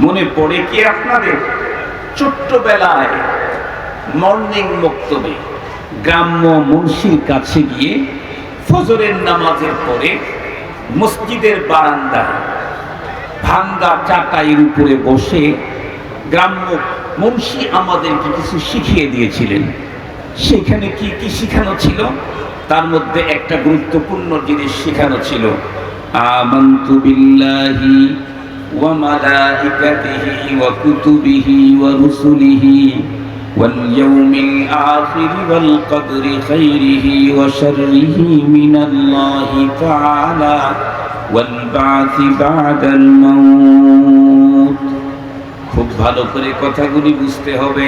মনে পড়ে কি আপনাদের? ছোট্টবেলায় মর্নিং বক্তব্যে গ্রাম্য মুন্সির কাছে গিয়ে ফজরের নামাজের পরে মসজিদের বারান্দায় ভাঙ্গা চাটাইয়ের উপরে বসে গ্রাম্য মুন্সি আমাদেরকে কিছু শিখিয়ে দিয়েছিলেন। সেখানে কি কি শিখানো ছিল? তার মধ্যে একটা গুরুত্বপূর্ণ জিনিস শেখানো ছিল। আমান্তু বিল্লাহি ওয়া মালাইকাতিহি ওয়া কুতুবিহি ওয়া রুসুলিহি واليوم الآخر والقدر خيره وشره من الله تعالى والبعث بعد الموت খুব ভালো করে কথাগুলি বুঝতে হবে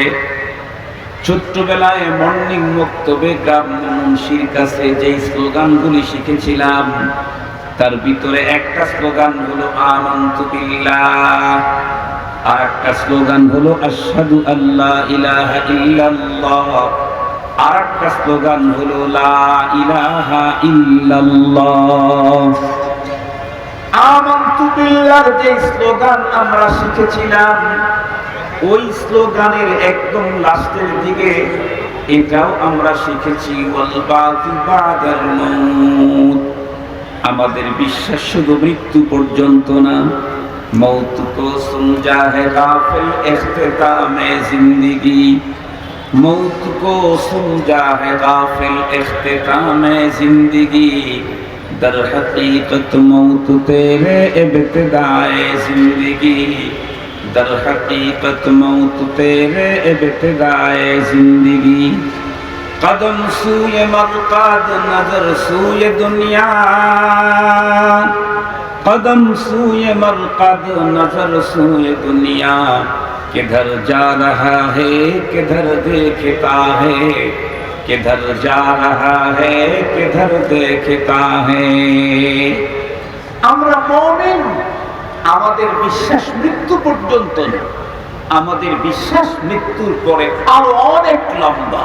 ছোট্টবেলায় মর্নিং বক্তব্যে গ্রাম মুন্সির কাছে যে স্লোগানগুলি শিখেছিলাম তার ভিতরে একটা স্লোগান হলো আমান্তু বিল্লাহ আর একটা স্লোগান হলো আশহাদু আল্লাহ ইলাহা ইল্লাল্লাহ, আর একটা স্লোগান হলো লা ইলাহা ইল্লাল্লাহ। আমান্তু বিল্লাহর যে স্লোগান আমরা শিখেছিলাম, ওই স্লোগানের একদম লাস্টের দিকে এটাও আমরা শিখেছি, ওয়াল বাতি বাদাল আমাদের বিশ্বাস শুধু মৃত্যু পর্যন্ত না। মৌত কো সমঝা হে গাফিল ইখতিতামে জিন্দেগি। মৌত কো সমঝা গাফিল ইখতিতামে জিন্দেগি। দর হকীকত মৌত তেরে ইবতিদায়ে জিন্দেগি। দর হকীকত মৌত তেরে ইবতিদায়ে জিন্দেগি। قدم سوی ملقاد نظر سوی دنیا قدم سوی ملقد نظر سوی دنیا کدھر جا رہا ہے کدھر دیکھتا ہے کدھر جا رہا ہے کدھر دیکھتا ہے আমরা মমিন আমাদের বিশ্বাস মৃত্যু পর্যন্ত আমাদের বিশ্বাস মৃত্যুর পরে আরও অনেক লম্বা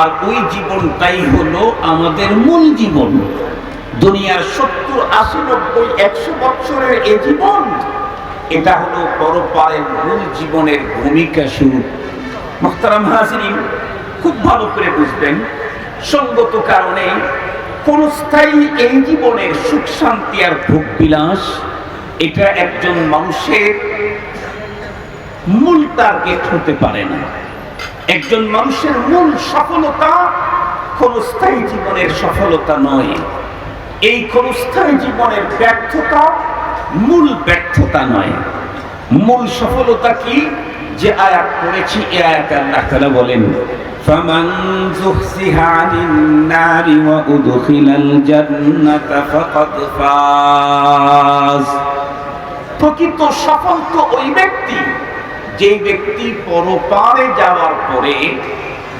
আর ওই জীবনটাই হলো আমাদের মূল জীবন। দুনিয়ার সত্তর, আশি, নব্বই, একশো বছরের এ জীবন, এটা হলো পরপারের মূল জীবনের ভূমিকা শুরু। মোহতারাম হাজিরিন, খুব ভালো করে বুঝবেন, সঙ্গত কারণে কোন স্থায়ী এই জীবনের সুখ, শান্তি আর ভোগ বিলাস, এটা একজন মানুষের মূল টার্গেট হতে পারে না। একজন মানুষের মূল সফলতা কোন স্থায়ী জীবনের সফলতা নয় এই কোন স্থায়ী জীবনের ব্যর্থতা মূল ব্যর্থতা নয় মূল সফলতা কি যে আয়াত পড়েছি এ আয়াত আল্লাহ তাআলা বলেন فمن زحزح عن النار وأدخل الجنة فقد فاز প্রকৃত সফল তো ওই ব্যক্তি যে ব্যক্তি পরপারে যাওয়ার পরে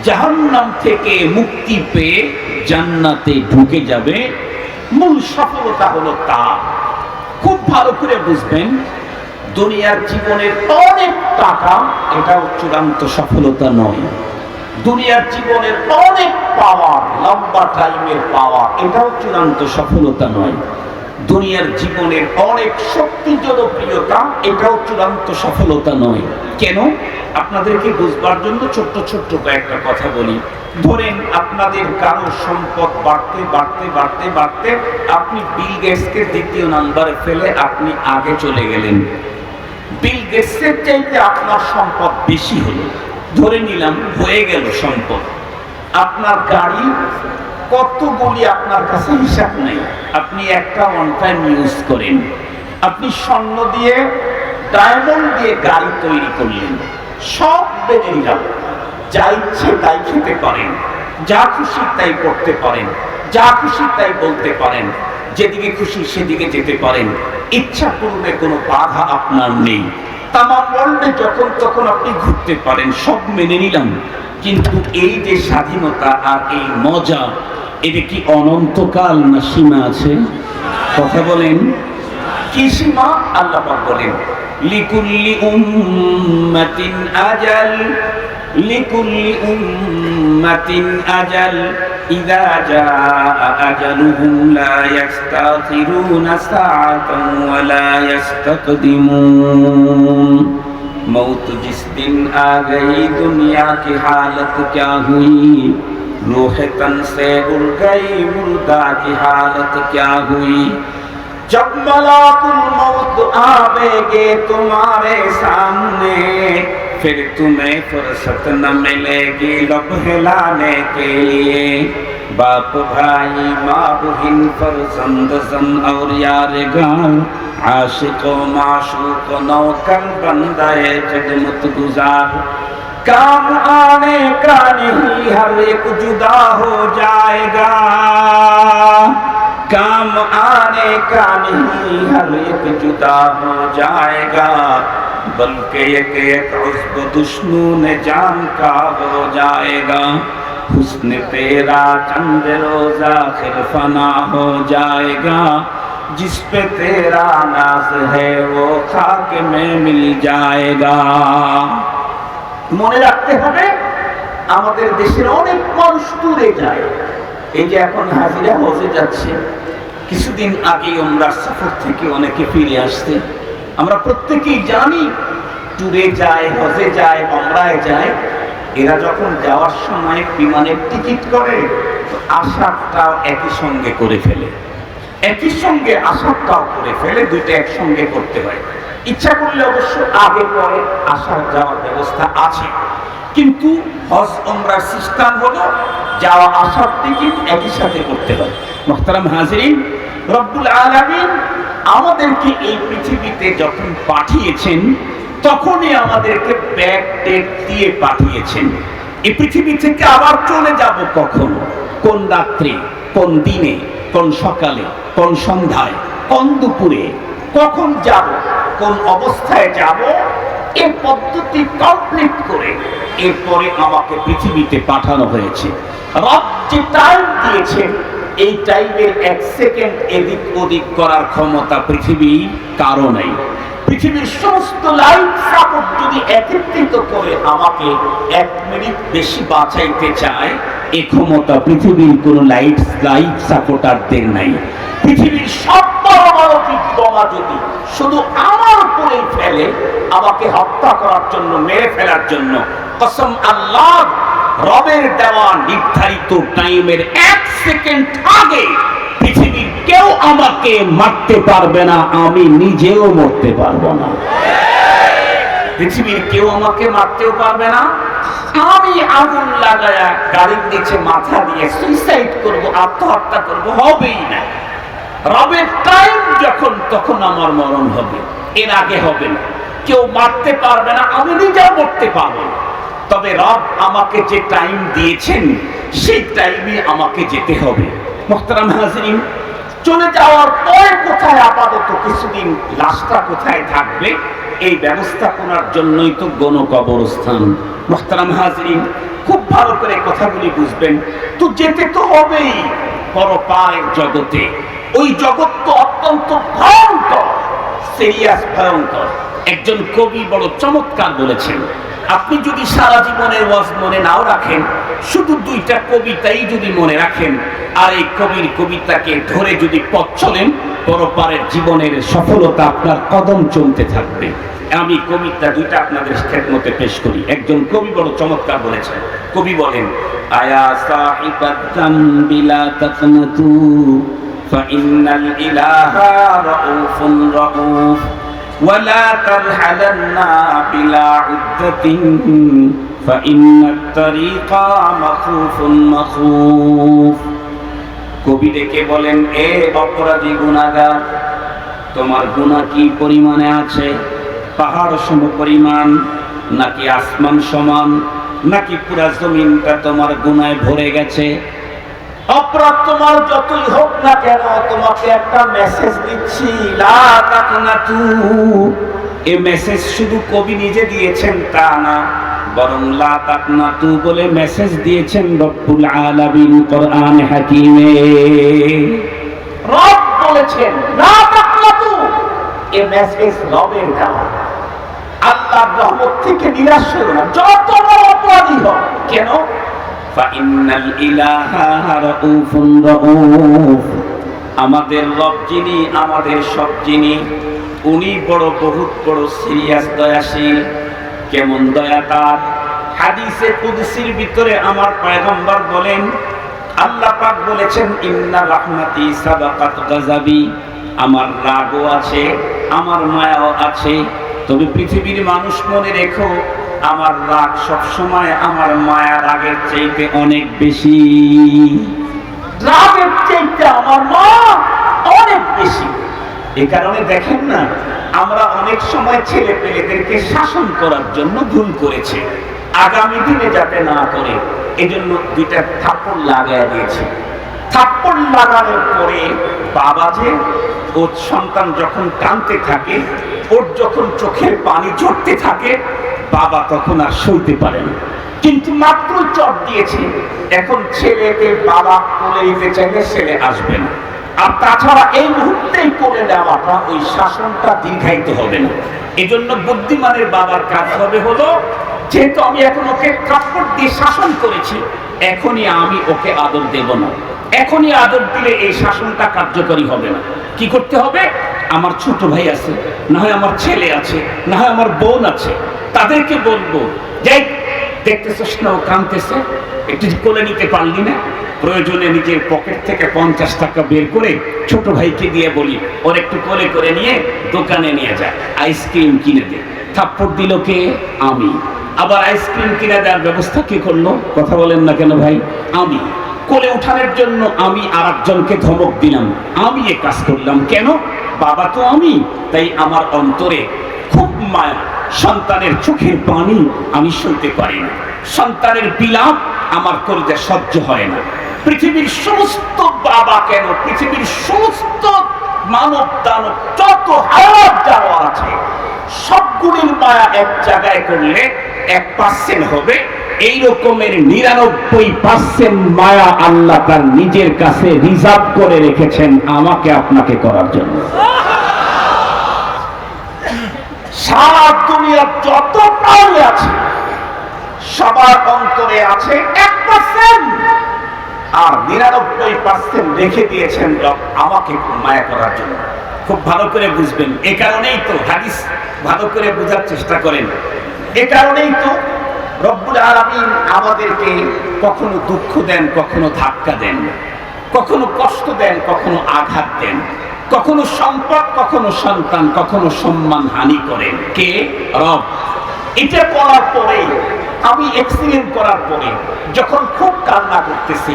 জাহান্নাম থেকে মুক্তি পেয়ে জান্নাতে ঢুকে যাবে, মূল সফলতা হলো তা। খুব ভালো করে বুঝবেন, দুনিয়ার জীবনের অনেক টাকা, এটাও চূড়ান্ত সফলতা নয়। দুনিয়ার জীবনের অনেক পাওয়ার লম্বা টাইমের পাওয়ার এটাও চূড়ান্ত সফলতা নয়। দুনিয়ার জীবনের অনেক শক্তি জনপ্রিয়তা, এটাও চূড়ান্ত সফলতা নয়। কেন? আপনাদেরকে বুঝবার জন্য ছোট্ট ছোট্ট কয়েকটা কথা বলি। ধরেন আপনাদের কারও সম্পদ বাড়তে বাড়তে বাড়তে বাড়তে আপনি বিল গেটসকে দ্বিতীয় নাম্বারে ফেলে আপনি আগে চলে গেলেন। বিল গেটসের চাইতে আপনার সম্পদ বেশি হলো। ধরে নিলাম হয়ে গেল সম্পদ। আপনার গাড়ি কতগুলি আপনার কাছে হিসাব নেই। আপনি একটা ওয়ান টাইম ইউজ করেন। আপনি স্বর্ণ দিয়ে ডায়মন্ড দিয়ে গাড়ি তৈরি করলেন। সব বেড়ে নিলাম। যা ইচ্ছে তাই খেতে পারেন। যা খুশি তাই করতে পারেন। যা খুশি তাই বলতে পারেন। যেদিকে খুশি সেদিকে যেতে পারেন। ইচ্ছা পূরণে কোনো বাধা আপনার নেই। তামাম ওয়ার্ল্ডে যখন তখন আপনি ঘুরতে পারেন। সব মেনে নিলাম। কিন্তু এই যে স্বাধীনতা আর এই মজা এটা কি অনন্তকাল না সীমা আছে কথা বলেন কি সীমা আল্লাহ পাক বলেন লিকুল্লি উম্মাতিন আজাল লিকুল্লি উম্মাতিন আজাল ইযা জাআ আজালুহুম লা ইস্তাখিরুনা সাআতান ওয়া লা ইস্তাকদিমুন मौत जिस दिन आ गई दुनिया की हालत क्या हुई रूह तन से उड़ गई मुर्दा की हालत क्या हुई? जब मलाकुल मौत आवेगे तुम्हारे सामने, फिर तुम्हें फुर्सत न मिलेगी लब हिलाने के लिए। बाप भाई माँ बहिन फरजंद, जन और यार गाँव, आशिक, माशूक, नौकर बंदाए जगमत गुजार। काम आने का नहीं, हर एक जुदा हो जाएगा। काम आने का नहीं, हर एक जुदा हो जाएगा। बल्कि एक एक उस्ब दुश्मन जान का हो जाएगा। हुस्न तेरा चंद रोजा फिर फना हो जाएगा। जिस पे तेरा नाज है, वो खाक में मिल जाएगा। মনে রাখতে হবে, আমাদের দেশের অনেক মানুষ দূরে যায়। এই যে এখন হাজিরা হজে যাচ্ছে, কিছুদিন আগে আমরা সফর থেকে অনেকে ফিরে আসছে। আমরা প্রত্যেকেই জানি ট্যুরে যায়, হজে যায়, অমরায় যায়, এরা যখন যাওয়ার সময় বিমানের টিকিট করে, তো আসারটাও একই সঙ্গে করে ফেলে। একই সঙ্গে আসারটাও করে ফেলে, দুইটা একসঙ্গে করতে হয়। ইচ্ছা করলে অবশ্য আগে পরে আসার যাওয়ার ব্যবস্থা আছে। কিন্তু হজ ওমরা সিস্টেম হলো যাওয়া, আসার টিকিট একই সাথে করতে হয়। মোহতারাম হাজরিন, রব্বুল আলামিন আমাদেরকে এই পৃথিবীতে যখন পাঠিয়েছেন, তখনই আমাদেরকে ব্যাগ টেক দিয়ে পাঠিয়েছেন। এই পৃথিবী থেকে আবার চলে যাব কখন? কোন রাত্রে? কোন দিনে? কোন সকালে? কোন সন্ধ্যায়? কোন দুপুরে? কখন যাব? কোন অবস্থায় যাব, এ পদ্ধতি কমপ্লিট করে এরপরে আমাকে পৃথিবীতে পাঠানো হয়েছে। রব যে টাইম দিয়েছেন এই টাইমের এক সেকেন্ড এদিক ওদিক করার ক্ষমতা পৃথিবীর কারও নেই। পৃথিবীর সমস্ত লাইফ সাপোর্ট যদি একত্রিত করে আমাকে এক মিনিট বেশি বাঁচাইতে চায়, এ ক্ষমতা পৃথিবীর কোন লাইট লাইফ সাপোর্টারদের নাই। পৃথিবীর সব বোমা যদি শুধু আমার উপরেই ফেলে, আমাকে হত্যা করার জন্য, মেরে ফেলার জন্য, কসম আল্লাহ, রবের দেওয়া নির্ধারিত টাইমের এক সেকেন্ড আগে পৃথিবীর কেউ আমাকে মারতে পারবে না, আমি নিজেও মরতে পারব না। পৃথিবীর কেউ আমাকে মারতেও পারবে না। আমি আগুন লাগায়া গাড়ির নিচে মাথা দিয়ে সুইসাইড করব, আত্মহত্যা করব, হবেই না। রবের টাইম যখন, তখন আমার মরণ হবে। এর আগে হবে না। কেউ মারতে পারবে না, আমি নিজেও মরতে পারব তবে রব আমাকে যে টাইম দিয়েছেন, সেই টাইমে আমাকে যেতে হবে। মোহতারাম হাজরিন, চলে যাওয়ার পরে কোথায় আপাতত কিছুদিন লাশটা কোথায় থাকবে, এই ব্যবস্থাপনার জন্যই তো গণ কবরস্থান মোহতারাম হাজরিন, খুব ভালো করে কথাগুলি বুঝবেন। তো যেতে তো হবেই পরপারের জগতে। ওই জগৎ তো অত্যন্ত ভয়ঙ্কর সিরিয়াস ভয়ঙ্কর। একজন কবি বড় চমৎকার বলেছেন, আপনি যদি সারা জীবনের ওয়াজ মনে নাও রাখেন, শুধু দুইটা কবিতাই যদি মনে রাখেন, আর এই কবির কবিতাকে ধরে যদি পথ চলেন পরপারের জীবনের সফলতা আপনার কদম চলতে থাকবে। আমি কবিতা দুইটা আপনাদের খেদমতে পেশ করি। একজন কবি বড় চমৎকার বলেছেন, কবি বলেন, আয়া তাকনাতু فإن الإله رؤوف رؤوف ولا ترحلن بلا عدة فإن الطريق مخوف مخوف কবি ডেকে বলেন এ অপরাধী গুণাগার তোমার গুণা কি পরিমাণে আছে পাহাড় সম পরিমাণ নাকি আসমান সমান নাকি পুরা জমিনটা তোমার গুনায় ভরে গেছে অপরাধ তোমার যতই হোক না কেন, তোমাকে একটা মেসেজ দিচ্ছি এ মেসেজ শুধু কবি নিজে দিয়েছেন তা না, বরং লা তাকনাতু বলে মেসেজ দিয়েছেন রব্বুল আলামিন কোরআন হাকিমে। রব বলেছেন, লা তাকনাতু। এ মেসেজ রবের দেওয়া। আল্লাহর রহমত থেকে নিরাশ না, যত বড় অপরাধী হোক কেন? ফাইন্নাল ইলাহা রাউফুন রাউফ আমাদের রব যিনি, আমাদের সব যিনি, উনি বড় বহুত বড় সিরিয়াস দয়াশীল। কেমন দয়া তার? হাদিসে কুদসির ভিতরে আমার পয়গম্বর বলেন, আল্লাহ পাক বলেছেন, ইন্না রাহমাতি সাবাকাত গাজাবি আমার রাগও আছে, আমার মায়াও আছে। তবে পৃথিবীর মানুষ মনে রেখো আমার রাগ সব সময় আমার মায়া রাগের চাইতে অনেক বেশি। রাগের চাইতে আমার মা অনেক বেশি। এই কারণে দেখেন না, আমরা অনেক সময় ছেলে পেলেদেরকে শাসন করার জন্য ভুল করেছে। আগামী দিনে যাতে না করে, এজন্য দুইটা থাপ্পড় লাগাই দিয়েছে। থাপ্পড় লাগানোর পরে বাবা যে ওর সন্তান যখন কাঁদতে থাকে, ওর যখন চোখের পানি ঝরতে থাকে বাবা তখন আর সইতে পারে না কিন্তু মাত্র চট দিয়েছে। এখন ছেলেকে বাবা কোলে নিতে চাইলে ছেলে আসবে না। আর তাছাড়া এই মুহূর্তেই কোলে নেওয়াটা, ওই শাসনটা দীর্ঘায়িত হবে না। এই জন্য বুদ্ধিমানের বাবার কাজ হবে হলো, যেহেতু আমি এখন ওকে কাপড় দিয়ে শাসন করেছি, এখনই আমি ওকে আদর দেব না। এখনই আদর দিলে এই শাসনটা কার্যকরী হবে না। কি করতে হবে? আমার ছোট ভাই আছে, না হয় আমার ছেলে আছে, না হয় আমার বোন আছে। তাদেরকে বলব যে দেখতেছিস না ও কাঁদতেছে একটু কোলে নিতে পারলি না। প্রয়োজনে নিজের পকেট থেকে পঞ্চাশ টাকা বের করে ছোট ভাইকে দিয়ে বলি, ওর একটু কোলে করে নিয়ে দোকানে নিয়ে যায় আইসক্রিম কিনে দে। থাপ্পড় দিল কে? আমি। আবার আইসক্রিম কিনে দেওয়ার ব্যবস্থা কে করল? কথা বলেন না কেন ভাই? আমি। কোলে উঠানোর জন্য আমি আর একজনকে ধমক দিলাম। আমি এ কাজ করলাম কেন? বাবা তো আমি, তাই আমার অন্তরে মায়া। সন্তানের চোখের পানি আমি সইতে পারি না। সন্তানের বিলাপ আমার কলিজা সহ্য হয় না। পৃথিবীর সমস্ত বাবা কেন? পৃথিবীর সমস্ত মানব দানব যত হায়াত যাওয়া আছে, সবগুলির মায়া এক জায়গায় করলে এক পার্সেন্ট হবে। এই রকমের নিরানব্বই পার্সেন্ট মায়া আল্লাহ তার নিজের কাছে রিজার্ভ করে রেখেছেন আমাকে আপনাকে করার জন্য। সারা দুনিয়ার যত প্রাণী আছে, সবার অন্তরে আছে এক পার্সেন্ট আর নিরানব্বই পার্সেন্ট রেখে দিয়েছেন রব আমাকে মায়া করার জন্য। খুব ভালো করে বুঝবেন। এ কারণেই তো হাদিস ভালো করে বোঝার চেষ্টা করেন। এ কারণেই তো রব্বুল আলামিন আমাদেরকে কখনো দুঃখ দেন, কখনো ধাক্কা দেন, কখনো কষ্ট দেন, কখনো আঘাত দেন। কখনো সম্পদ কখনো সন্তান কখনো সম্মান হানি করেন কে রব এটা করার পরে আমি এক্সিডেন্ট করার পরে যখন খুব কান্না করতেছি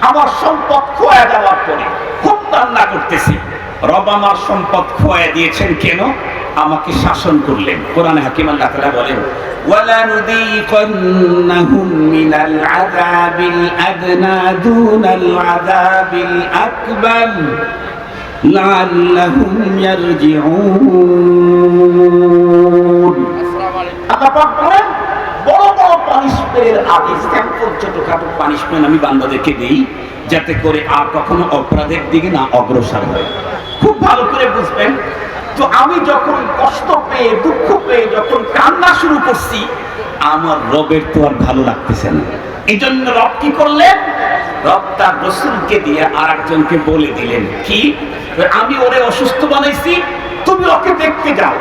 আমার সম্পদ খোয়া যাওয়ার পরে খুব কান্না করতেছি রব আমার সম্পদ খোয়া দিয়েছেন কেন আমাকে শাসন করলেন কোরআনে হাকিম আল্লাহ তাআলা বলেন ولنذيقنهم من العذاب الأدنى دون العذاب الأكبر লাআল্লাহুম ইয়ারজিউন। বড় বড় পানিশমেন্টের ছোটখাটো পানিশমেন্ট আমি বান্দাদেরকে যাতে করে আর কখনো অপরাধের দিকে না অগ্রসর হয়। খুব ভালো করে বুঝবেন। তো আমি যখন কষ্ট পেয়ে, দুঃখ পেয়ে, যখন কান্না শুরু করছি, আমার রবের তো আর ভালো লাগতেছে না। এই জন্য রব কি করলেন? রব তার রসুলকে দিয়ে আর একজনকে বলে দিলেন, কি? আমি ওরে অসুস্থ বানাইছি, তুমি ওকে দেখতে যাও,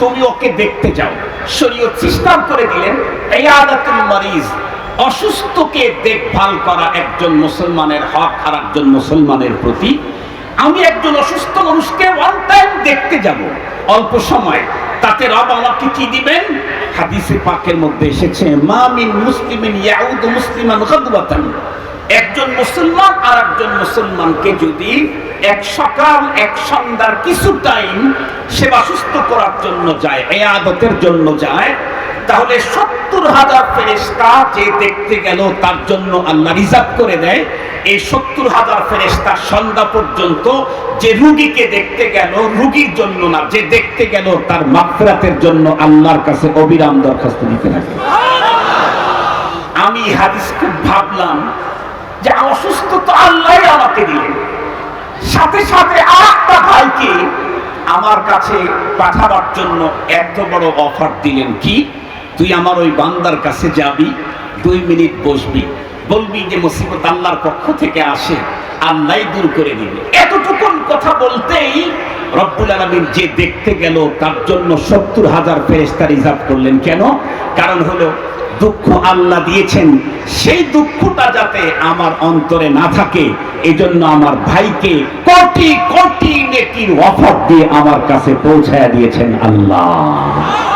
তুমি ওকে দেখতে যাও। শরীয়ত সিস্টেম করে দিলেন এই আদাতুল মারিজ, অসুস্থকে দেখভাল করা একজন মুসলমানের হক আর একজন মুসলমানের প্রতি। আমি একজন অসুস্থ মানুষকে ওয়ান টাইম দেখতে যাব। অল্প সময়, তাতে রব আমাকে কি দিবেন? হাদিসে পাকের মধ্যে এসেছে, মা মিন মুসলিমিন ইয়াউদু মুসলিমান গাদওয়াতান। একজন মুসলমান আর একজন মুসলমানকে যদি এক সকাল, এক সন্ধ্যার কিছু টাইম সেবা সুস্থ করার জন্য যায়, এয়াদতের জন্য যায়, তাহলে সত্তর হাজার ফেরেস্তা যে দেখতে গেল তার জন্য আল্লাহ রিজার্ভ করে দেয়। এই সত্তর হাজার ফেরেস্তা সন্ধ্যা পর্যন্ত যে রুগীকে দেখতে গেল, রুগীর জন্য না, যে দেখতে গেল তার মাফরাতের জন্য আল্লাহর কাছে অবিরাম দরখাস্ত দিতে থাকে। আমি হাদিস খুব ভাবলাম যে অসুস্থ তো আল্লাহ আমাকে দিলেন। সাথে সাথে আরেকটা ভাইকে আমার কাছে পাঠাবার জন্য এত বড় অফার দিলেন কি? তুই আমার ওই বান্দার কাছে যাবি, দুই মিনিট বসবি। বলবি যে মুসিবত আল্লাহর পক্ষ থেকে আসে আল্লাহ দূর করে দিবে। এতটুকুন কথা বলতেই রব্বুল আলমিন যে দেখতে গেল, তার জন্য সত্তর হাজার ফেরেস্তা রিজার্ভ করলেন। কেন? কারণ হলো দুঃখ আল্লাহ দিয়েছেন, সেই দুঃখটা যাতে আমার অন্তরে না থাকে, এজন্য আমার ভাইকে কোটি কোটি নেকির অফার দিয়ে আমার কাছে পৌঁছায় দিয়েছেন আল্লাহ।